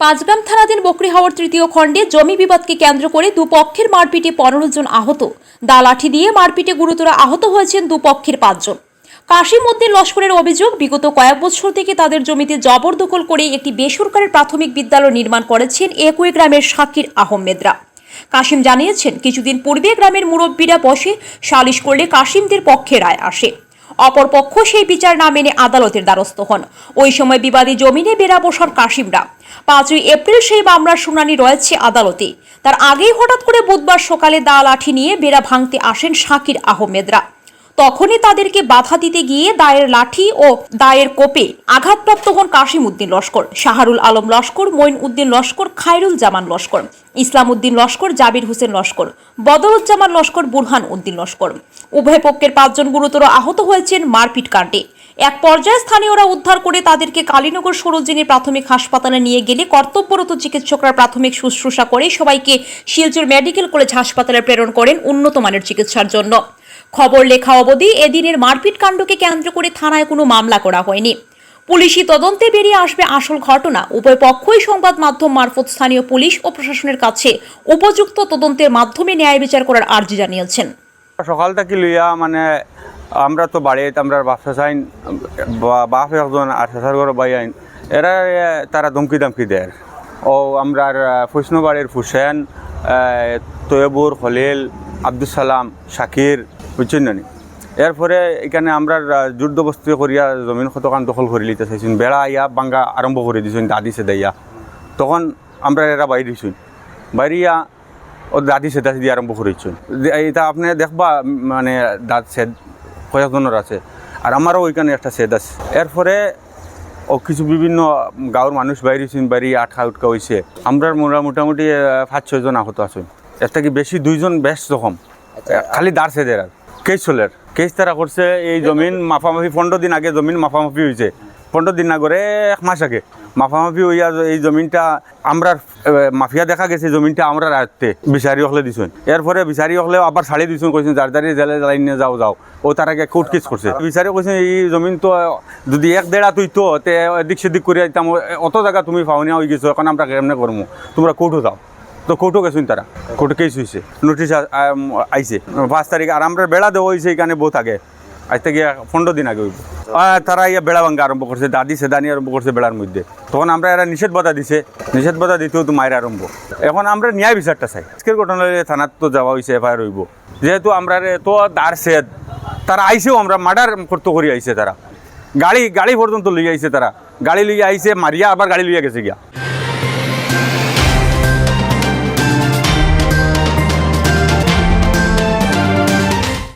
পাঁচগ্রাম থানাধীন বকরিহাওয়ার তৃতীয় খণ্ডে জমি বিবাদকে কেন্দ্র করে দুপক্ষের মারপিটে পনেরো জন আহত। দা লাঠি দিয়ে মারপিটে গুরুতর আহত হয়েছেন দুপক্ষের পাঁচজন। কাশিম উদ্দিন লস্করের অভিযোগ, বিগত কয়েক বছর থেকে তাদের জমিতে জবরদখল করে একটি বেসরকারি প্রাথমিক বিদ্যালয় নির্মাণ করেছেন একই গ্রামের শাকির আহমেদরা। কাশিম জানিয়েছেন, কিছুদিন পূর্বে গ্রামের মুরব্বীরা বসে সালিশ করলে কাশিমদের পক্ষে রায় আসে। অপরপক্ষ সেই বিচার না মেনে আদালতের দ্বারস্থ হন। ওই সময় বিবাদী জমিনে বেরা বসান কাশিমরা। পাঁচই এপ্রিল সেই মামলার শুনানি রয়েছে আদালতে। তার আগেই হঠাৎ করে বুধবার সকালে দা লাঠি নিয়ে বেড়া ভাঙতে আসেন শাকির আহমেদরা। তখনই তাদেরকে বাধা দিতে গিয়ে দায়ের লাঠি ও দায়ের কোপে আঘাতপ্রাপ্ত হন কাশিম উদ্দিন লস্কর, শাহরুল আলম লস্কর, মঈন উদ্দিন লস্কর, খায়রুল জামান লস্কর, ইসলাম উদ্দিন লস্কর, জাবির হোসেন লস্কর, বদরুজ্জামান লস্কর, বুরহান উদ্দিন লস্কর। উভয় পক্ষের পাঁচজন গুরুতর আহত হয়েছেন মারপিট কাণ্ডে। এক পর্যায়ে স্থানীয়রা উদ্ধার করে তাদেরকে কালীনগর সরোজিনী প্রাথমিক হাসপাতালে নিয়ে গেলে কর্তব্যরত চিকিৎসকরা প্রাথমিক শুশ্রূষা করে সবাইকে শিলচর মেডিকেল কলেজ হাসপাতালে প্রেরণ করেন উন্নত মানের চিকিৎসার জন্য। খবর লেখা অবধি এদিনের মারপিট কাণ্ডকে কেন্দ্র করে থানায় কোনো মামলা করা হয়নি। পুলিশি তদন্তে বেরিয়ে আসবে আসল ঘটনা। উভয় পক্ষই সংবাদ মাধ্যম মারফত স্থানীয় পুলিশ ও প্রশাসনের কাছে উপযুক্ত তদন্তের মাধ্যমে ন্যায় বিচার করার আর্জি জানিয়েছেন। সকাল থেকে লইয়া মানে আমরা তো বাড়িতে আমরা বাপ চাইন বাপ একজন আর চাচার ঘর বাই আইন, এরা তারা ধমকি দামকি দেয়। ও, আমরা ফুসনু বাড়ির ফুসেন তৈবুর খলিল আব্দুল সালাম, শাকির বুঝছেন না? এরপরে এখানে আমরা যুদ্ধবস্তি করিয়া জমিন কতখান দখল করে লিতে চাইছেন, বেড়া ইয়া বাঙ্গা আরম্ভ করে দিয়েছেন দাদি সে দেয়া তখন আমরা এরা বাইরে দিয়েছেন বাইরিয়া ও দাদি সেদা দিয়ে আরম্ভ করেছেন এটা আপনি দেখবা মানে দাঁত সেদ কয়েকজনের আছে। আর আমারও ওইখানে একটা সেদ আছে। এরপরে ও কিছু বিভিন্ন গাঁৱৰ মানুষ বাইরেছেন বাইরে আটকা উটকা হয়েছে আমরা মোটা মোটামুটি পাঁচ ছয়জন আহত আছেন। এর থেকে বেশি দুইজন বেশ জখম। খালি দাঁড় সেদের আর। কেস চলের কেস তারা করছে, এই জমিন মাফামাফি, পনেরো দিন আগে জমিন মাফামাফি হয়েছে। পনেরো দিন না করে এক মাস আগে। মাফামাফি হইয়া এই জমিনটা আমরা মাফিয়া দেখা গেছে জমিনটা আমরা রাখতে, বিচারি হলে দিছেন। এরপরে বিচারি হলেও আবার ছাড়ি দিছেন, কইছেন, যার যারি জেলে জ্বালাই নিয়ে যাও যাও। ও তার আগে কোর্ট কেস করছে। বিচারি কইছেন, এই জমিন তো, যদি এক দেড়া তুই তো এদিক সেদিক করে অত জায়গা তুমি পাওনিয়া হয়ে গেছো, এখন আমরা কেমনে করব তোমরা কোর্টও যাও। তো কোর্টও গেছেন তারা কোর্টে কেস হয়েছে নোটিশ আইছে। পাঁচ তারিখ, আর আমরা বেড়া দেওয়া হয়েছে এখানে বহুত আগে, আজ থেকে পনেরো দিন আগে তারা ইয়া বেড়া ভাঙ্গা আরম্ভ করছে, দাদি সেদানি আরম্ভ করছে বেড়ার মধ্যে। তখন আমরা এরা নিষেধ বাধা দিছে, নিষেধ বাধা দিতেও তো মায়ের আরম্ভ। এখন আমরা ন্যায় বিচারটা চাই। আজকের ঘটনা থানাত তো যাওয়া হয়েছে এফআইআর হইব। যেহেতু আমরা তো দার সেদ, তারা আইসেও আমরা মার্ডার করতে করি আইছে তারা। গাড়ি গাড়ি পর্যন্ত লইয়া আইছে তারা। গাড়ি লইয়া আইছে মারিয়া, আবার গাড়ি লইয়া গেছে গিয়া।